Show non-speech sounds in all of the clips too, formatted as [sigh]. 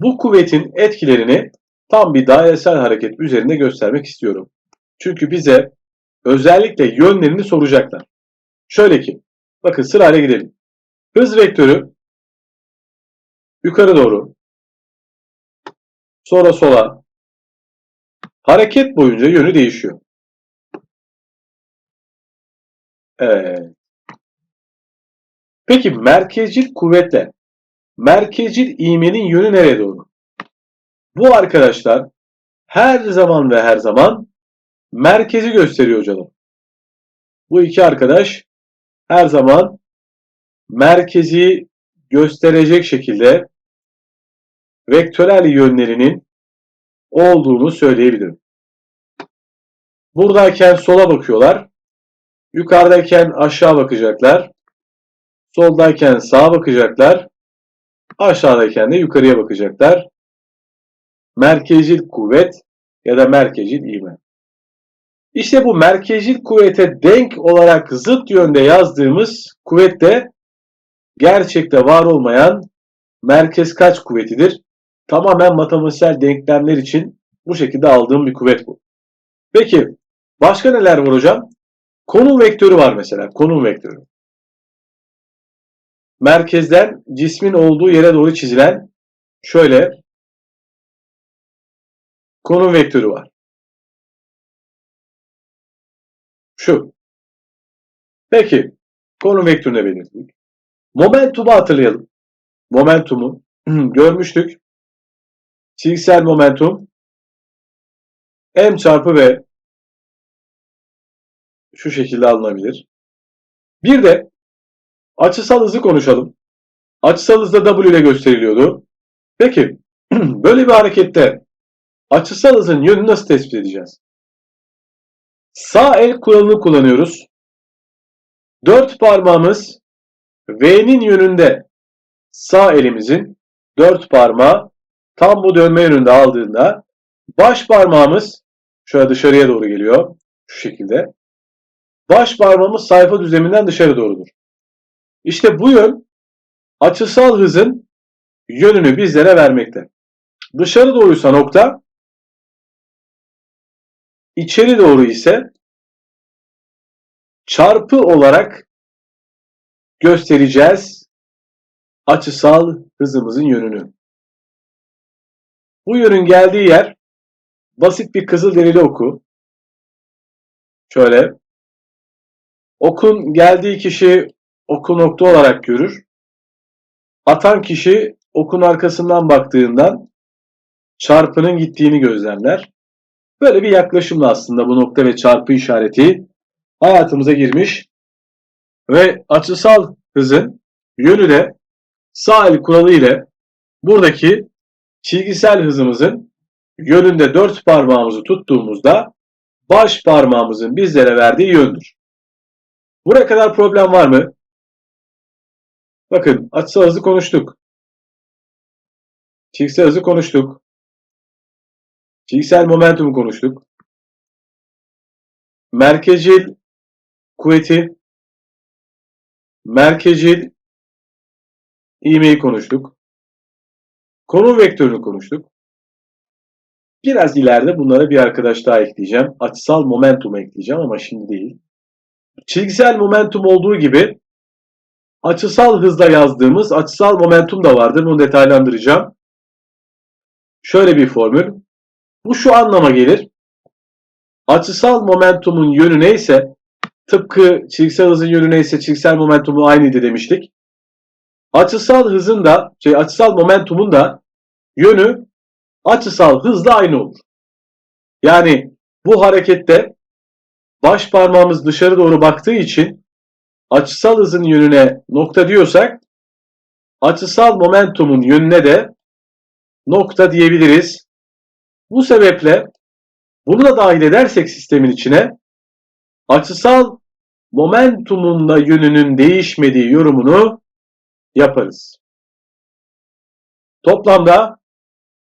Bu kuvvetin etkilerini tam bir dairesel hareket üzerinde göstermek istiyorum. Çünkü bize özellikle yönlerini soracaklar. Şöyle ki, bakın sırayla gidelim. Hız vektörü yukarı doğru, sonra sola, hareket boyunca yönü değişiyor. Evet. Peki merkezcil kuvvetle merkezcil iğmenin yönü nereye doğru? Bu arkadaşlar her zaman ve her zaman merkezi gösteriyor canım. Bu iki arkadaş her zaman merkezi gösterecek şekilde vektörel yönlerinin olduğunu söyleyebilirim. Buradayken sola bakıyorlar. Yukarıdayken aşağı bakacaklar. Soldayken sağa bakacaklar. Aşağıdayken de yukarıya bakacaklar. Merkezcil kuvvet ya da merkezcil ivme. İşte bu merkezcil kuvvete denk olarak zıt yönde yazdığımız kuvvet de gerçekte var olmayan merkez kaç kuvvetidir? Tamamen matematiksel denklemler için bu şekilde aldığım bir kuvvet bu. Peki başka neler var hocam? Konum vektörü var mesela. Konum vektörü. Merkezden cismin olduğu yere doğru çizilen şöyle konum vektörü var. Şu. Peki. Konum vektörüne belirttik. Momentumu hatırlayalım. Momentumu [clears throat] görmüştük. Çizgisel momentum m çarpı v şu şekilde alınabilir. Bir de açısal hızı konuşalım. Açısal hız da W ile gösteriliyordu. Peki [clears throat] böyle bir harekette açısal hızın yönünü nasıl tespit edeceğiz? Sağ el kuralını kullanıyoruz. Dört parmağımız V'nin yönünde sağ elimizin dört parmağı tam bu dönme yönünde aldığında baş parmağımız şöyle dışarıya doğru geliyor. Şu şekilde. Baş parmağımız sayfa düzleminden dışarı doğrudur. İşte bu yön açısal hızın yönünü bizlere vermekte. Dışarı doğruysa nokta, içeri doğru ise çarpı olarak göstereceğiz açısal hızımızın yönünü. Bu yönün geldiği yer basit bir kızıl derili oku. Şöyle. Okun geldiği kişi oku nokta olarak görür. Atan kişi okun arkasından baktığından çarpının gittiğini gözlemler. Böyle bir yaklaşımla aslında bu nokta ve çarpı işareti hayatımıza girmiş ve açısal hızın yönü de sağ el kuralı ile buradaki çizgisel hızımızın yönünde dört parmağımızı tuttuğumuzda baş parmağımızın bizlere verdiği yöndür. Buraya kadar problem var mı? Bakın açısal hızı konuştuk. Çizgisel hızı konuştuk. Çizgisel momentumu konuştuk. Merkezcil kuvveti, merkezcil ivmeyi konuştuk. Konum vektörünü konuştuk. Biraz ileride bunlara bir arkadaş daha ekleyeceğim. Açısal momentum ekleyeceğim ama şimdi değil. Çizgisel momentum olduğu gibi açısal hızla yazdığımız açısal momentum da vardır. Bunu detaylandıracağım. Şöyle bir formül. Bu şu anlama gelir. Açısal momentumun yönü neyse tıpkı çizgisel hızın yönü neyse çizgisel momentumu aynıydı demiştik. Açısal hızın da şey açısal momentumun da yönü açısal hızla aynı olur. Yani bu harekette baş parmağımız dışarı doğru baktığı için açısal hızın yönüne nokta diyorsak açısal momentumun yönüne de nokta diyebiliriz. Bu sebeple bunu da dahil edersek sistemin içine açısal momentumun da yönünün değişmediği yorumunu yaparız. Toplamda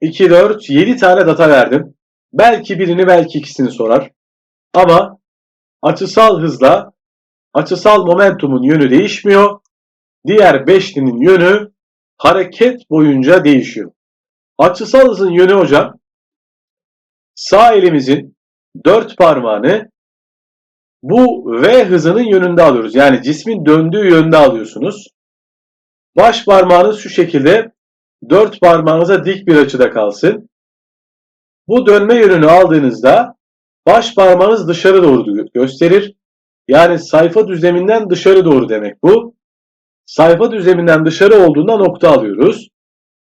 2, 4, 7 tane data verdim. Belki birini belki ikisini sorar. Ama açısal hızla açısal momentumun yönü değişmiyor. Diğer beşlinin yönü hareket boyunca değişiyor. Açısal hızın yönü hocam sağ elimizin dört parmağını bu V hızının yönünde alıyoruz. Yani cismin döndüğü yönde alıyorsunuz. Baş parmağınız şu şekilde dört parmağınıza dik bir açıda kalsın. Bu dönme yönünü aldığınızda baş parmağınız dışarı doğru gösterir. Yani sayfa düzleminden dışarı doğru demek bu. Sayfa düzleminden dışarı olduğunda nokta alıyoruz.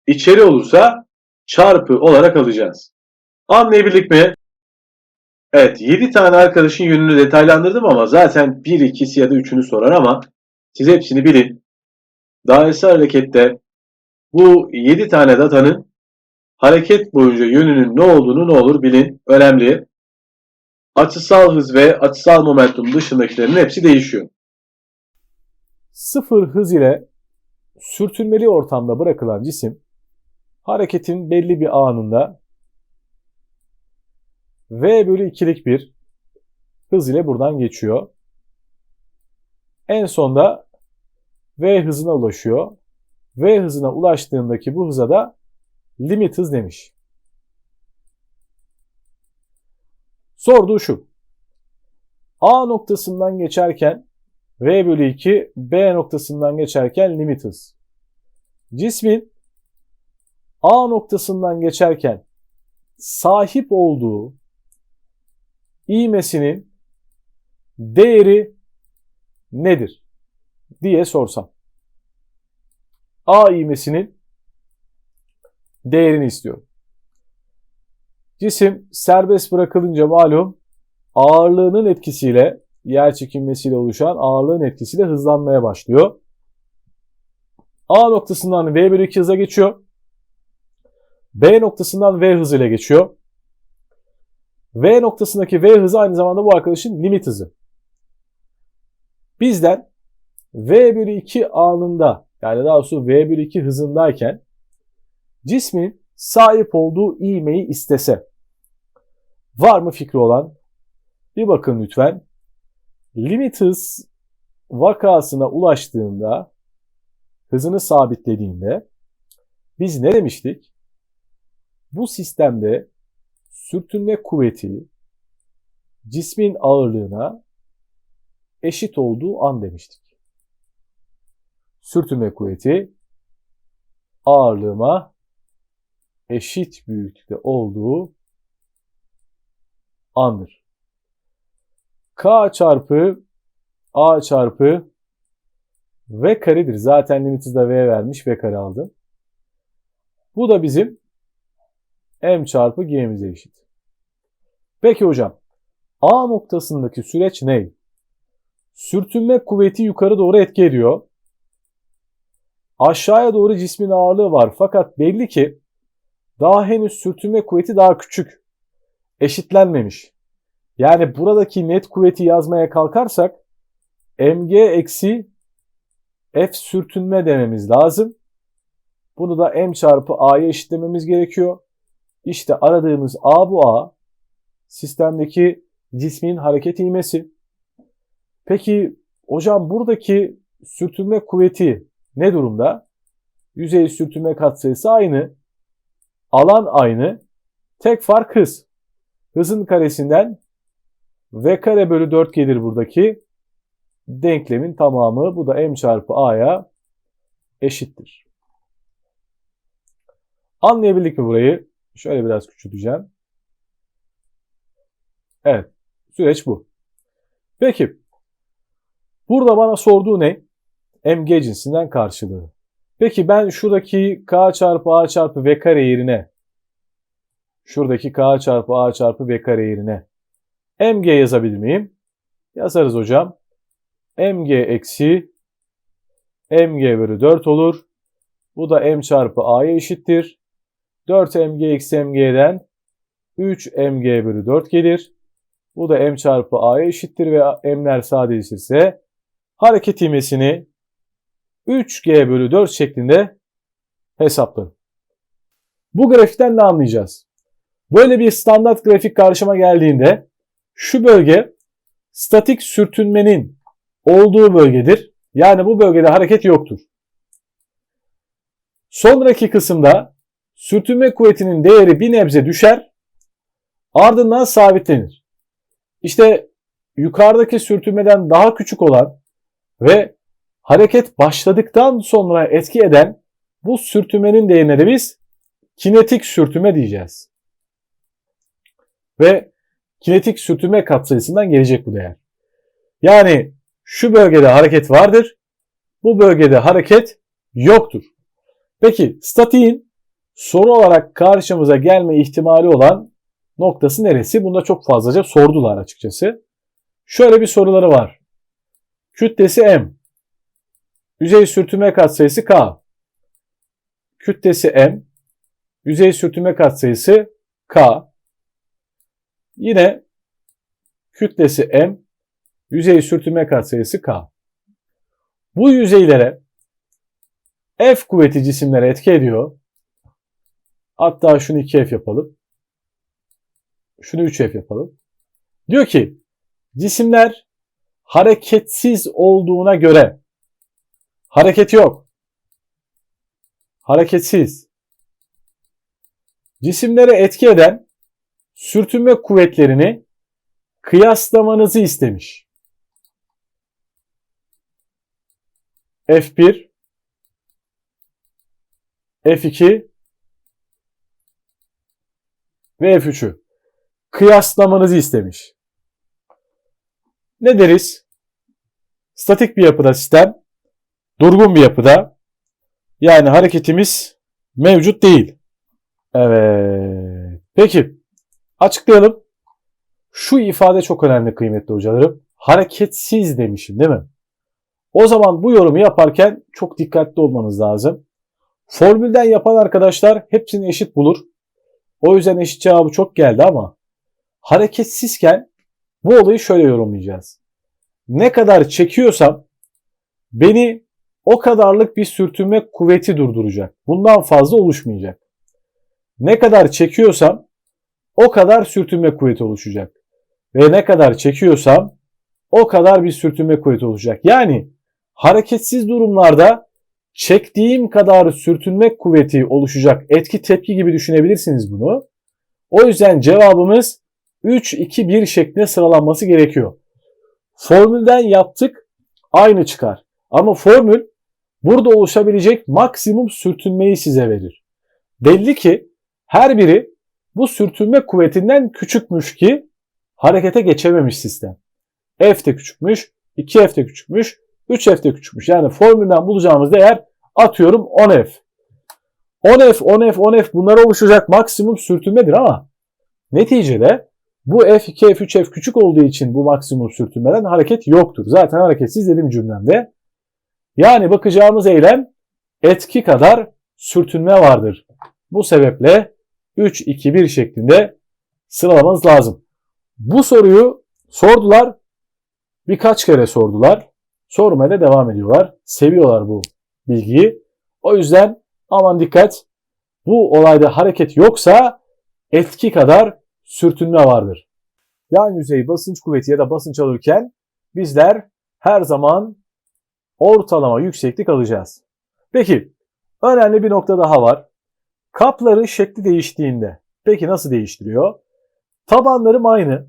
İçeri olursa çarpı olarak alacağız. Anlayabildik mi? Evet 7 tane arkadaşın yönünü detaylandırdım ama zaten 1, 2'si ya da 3'ünü sorar ama siz hepsini bilin. Dairesel harekette bu 7 tane datanın hareket boyunca yönünün ne olduğunu ne olur bilin. Önemli. Açısal hız ve açısal momentum dışındakilerin hepsi değişiyor. Sıfır hız ile sürtünmeli ortamda bırakılan cisim hareketin belli bir anında V bölü 2'lik bir hız ile buradan geçiyor. En sonda V hızına ulaşıyor. V hızına ulaştığındaki bu hıza da limit hız demiş. Sorduğu şu. A noktasından geçerken V bölü 2, B noktasından geçerken limit hız. Cismin A noktasından geçerken sahip olduğu ivmesinin değeri nedir diye sorsam. A ivmesinin değerini istiyorum. Cisim serbest bırakılınca malum ağırlığının etkisiyle yer çekilmesiyle oluşan ağırlığın etkisiyle hızlanmaya başlıyor. A noktasından V bölü 2 hıza geçiyor. B noktasından V hızıyla geçiyor. V noktasındaki V hızı aynı zamanda bu arkadaşın limit hızı. Bizden V bölü 2 anında yani daha doğrusu V bölü 2 hızındayken cismin sahip olduğu ivmeyi istese. Var mı fikri olan? Bir bakın lütfen. Limit hız vakasına ulaştığında hızını sabitlediğinde biz ne demiştik? Bu sistemde sürtünme kuvveti cismin ağırlığına eşit olduğu an demiştik. Sürtünme kuvveti ağırlığıma eşit büyüklükte olduğu andır. K çarpı A çarpı V karedir. Zaten limiti de V vermiş. V kare aldım. Bu da bizim M çarpı G'mize eşit. Peki hocam. A noktasındaki süreç ne? Sürtünme kuvveti yukarı doğru etki ediyor. Aşağıya doğru cismin ağırlığı var. Fakat belli ki daha henüz sürtünme kuvveti daha küçük. Eşitlenmemiş. Yani buradaki net kuvveti yazmaya kalkarsak mg eksi f sürtünme dememiz lazım. Bunu da m çarpı a'ya eşitlememiz gerekiyor. İşte aradığımız a bu a. Sistemdeki cismin hareket ivmesi. Peki hocam buradaki sürtünme kuvveti ne durumda? Yüzey sürtünme katsayısı aynı. Alan aynı. Tek fark hız. Hızın karesinden V kare bölü 4 gelir buradaki. Denklemin tamamı bu da m çarpı a'ya eşittir. Anlayabildik mi burayı? Şöyle biraz küçülteceğim. Evet. Süreç bu. Peki. Burada bana sorduğu ne? mg cinsinden karşılığı. Peki ben şuradaki k çarpı a çarpı v kare yerine şuradaki k çarpı a çarpı v kare yerine mg yazabilir miyim? Yazarız hocam. mg eksi mg bölü 4 olur. Bu da m çarpı a'ya eşittir. 4 mg eksi mg'den 3 mg bölü 4 gelir. Bu da m çarpı a'ya eşittir ve m'ler sadeleşirse hareket ivmesini 3g bölü 4 şeklinde hesaplarım. Bu grafikten ne anlayacağız? Böyle bir standart grafik karşıma geldiğinde şu bölge statik sürtünmenin olduğu bölgedir. Yani bu bölgede hareket yoktur. Sonraki kısımda sürtünme kuvvetinin değeri bir nebze düşer, ardından sabitlenir. İşte yukarıdaki sürtünmeden daha küçük olan ve hareket başladıktan sonra etki eden bu sürtünmenin değerine de biz kinetik sürtünme diyeceğiz. Ve kinetik sürtünme katsayısından gelecek bu değer. Yani şu bölgede hareket vardır, bu bölgede hareket yoktur. Peki statiğin soru olarak karşımıza gelme ihtimali olan noktası neresi? Bunda çok fazlaca sordular açıkçası. Şöyle bir soruları var. Kütlesi M. Yüzey sürtünme katsayısı K. Kütlesi M. Yüzey sürtünme katsayısı K. Yine kütlesi M. Yüzey sürtünme katsayısı K. Bu yüzeylere F kuvveti cisimlere etki ediyor. Hatta şunu 2F yapalım. Şunu 3F yapalım. Diyor ki cisimler hareketsiz olduğuna göre hareket yok. Hareketsiz. Cisimlere etki eden sürtünme kuvvetlerini kıyaslamanızı istemiş. F1 F2 ve F3'ü kıyaslamanızı istemiş. Ne deriz? Statik bir yapıda sistem, durgun bir yapıda yani hareketimiz mevcut değil. Evet. Peki açıklayalım. Şu ifade çok önemli kıymetli hocalarım. Hareketsiz demişim değil mi? O zaman bu yorumu yaparken çok dikkatli olmanız lazım. Formülden yapan arkadaşlar hepsini eşit bulur. O yüzden eşit cevabı çok geldi ama hareketsizken bu olayı şöyle yorumlayacağız. Ne kadar çekiyorsam beni o kadarlık bir sürtünme kuvveti durduracak. Bundan fazla oluşmayacak. Ne kadar çekiyorsam o kadar sürtünme kuvveti oluşacak. Ve ne kadar çekiyorsam o kadar bir sürtünme kuvveti oluşacak. Yani hareketsiz durumlarda çektiğim kadar sürtünme kuvveti oluşacak etki tepki gibi düşünebilirsiniz bunu. O yüzden cevabımız 3-2-1 şeklinde sıralanması gerekiyor. Formülden yaptık aynı çıkar. Ama formül burada oluşabilecek maksimum sürtünmeyi size verir. Belli ki her biri bu sürtünme kuvvetinden küçükmüş ki harekete geçememiş sistem. F de küçükmüş, 2F de küçükmüş, 3F de küçükmüş. Yani formülden bulacağımız değer atıyorum 10F. 10F, 10F, 10F bunlar oluşacak maksimum sürtünmedir ama neticede bu F2, F3, F küçük olduğu için bu maksimum sürtünmeden hareket yoktur. Zaten hareketsiz dedim cümlemde. Yani bakacağımız eylem etki kadar sürtünme vardır. Bu sebeple 3, 2, 1 şeklinde sıralamanız lazım. Bu soruyu sordular. Birkaç kere sordular. Sormaya da devam ediyorlar. Seviyorlar bu bilgiyi. O yüzden aman dikkat. Bu olayda hareket yoksa etki kadar sürtünme vardır. Yan yüzey basınç kuvveti ya da basınç alırken bizler her zaman ortalama yükseklik alacağız. Peki önemli bir nokta daha var. Kapların şekli değiştiğinde peki nasıl değiştiriyor? Tabanlarım aynı.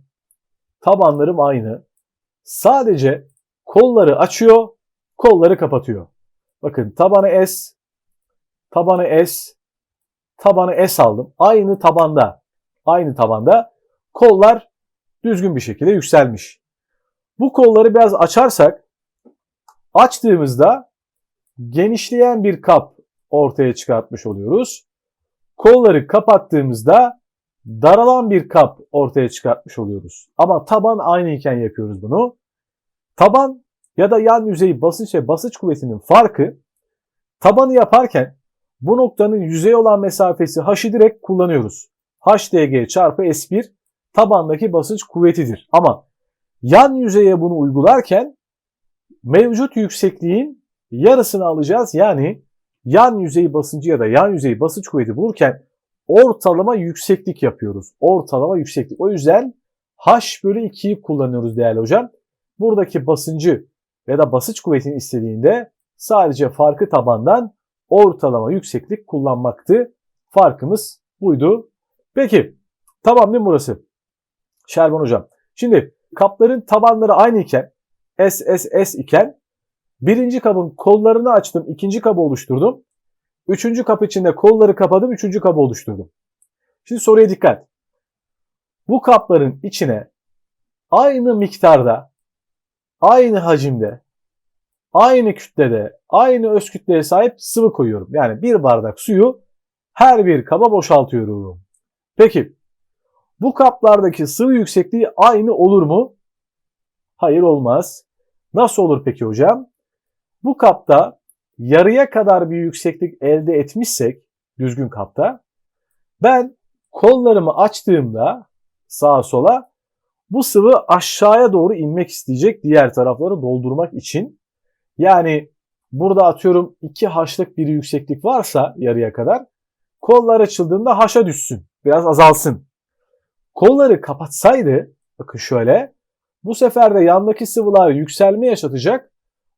Tabanlarım aynı. Sadece kolları açıyor, kolları kapatıyor. Bakın tabanı S, tabanı S, tabanı S aldım. Aynı tabanda, aynı tabanda kollar düzgün bir şekilde yükselmiş. Bu kolları biraz açarsak açtığımızda genişleyen bir kap ortaya çıkartmış oluyoruz. Kolları kapattığımızda daralan bir kap ortaya çıkartmış oluyoruz. Ama taban aynı iken yapıyoruz bunu. Taban ya da yan yüzey basınç ve basınç kuvvetinin farkı tabanı yaparken bu noktanın yüzey olan mesafesi h'ı direkt kullanıyoruz. HDG çarpı S1 tabandaki basınç kuvvetidir. Ama yan yüzeye bunu uygularken mevcut yüksekliğin yarısını alacağız. Yani yan yüzey basıncı ya da yan yüzey basınç kuvveti bulurken ortalama yükseklik yapıyoruz. Ortalama yükseklik. O yüzden H bölü 2'yi kullanıyoruz değerli hocam. Buradaki basıncı ya da basınç kuvvetini istediğinde sadece farkı tabandan ortalama yükseklik kullanmaktı. Farkımız buydu. Peki tamam değil mi burası? Şerban hocam. Şimdi kapların tabanları aynı iken S, S, S iken birinci kabın kollarını açtım. ikinci kabı oluşturdum. Üçüncü kap içinde kolları kapadım. Üçüncü kabı oluşturdum. Şimdi soruya dikkat. Bu kapların içine aynı miktarda, aynı hacimde, aynı kütlede, aynı öz kütleye sahip sıvı koyuyorum. Yani bir bardak suyu her bir kaba boşaltıyorum. Peki bu kaplardaki sıvı yüksekliği aynı olur mu? Hayır olmaz. Nasıl olur peki hocam? Bu kapta yarıya kadar bir yükseklik elde etmişsek düzgün kapta ben kollarımı açtığımda sağa sola bu sıvı aşağıya doğru inmek isteyecek diğer tarafları doldurmak için. Yani burada atıyorum 2 haşlık bir yükseklik varsa yarıya kadar kollar açıldığında haşa düşsün. Biraz azalsın. Kolları kapatsaydı bakın şöyle bu sefer de yandaki sıvılar yükselme yaşatacak.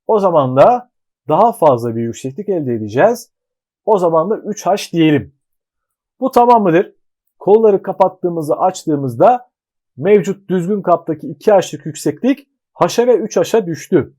O zaman da daha fazla bir yükseklik elde edeceğiz. O zaman da 3H diyelim. Bu tamam mıdır? Kolları kapattığımızda açtığımızda mevcut düzgün kaptaki 2H'lık yükseklik H'a ve 3H'a düştü.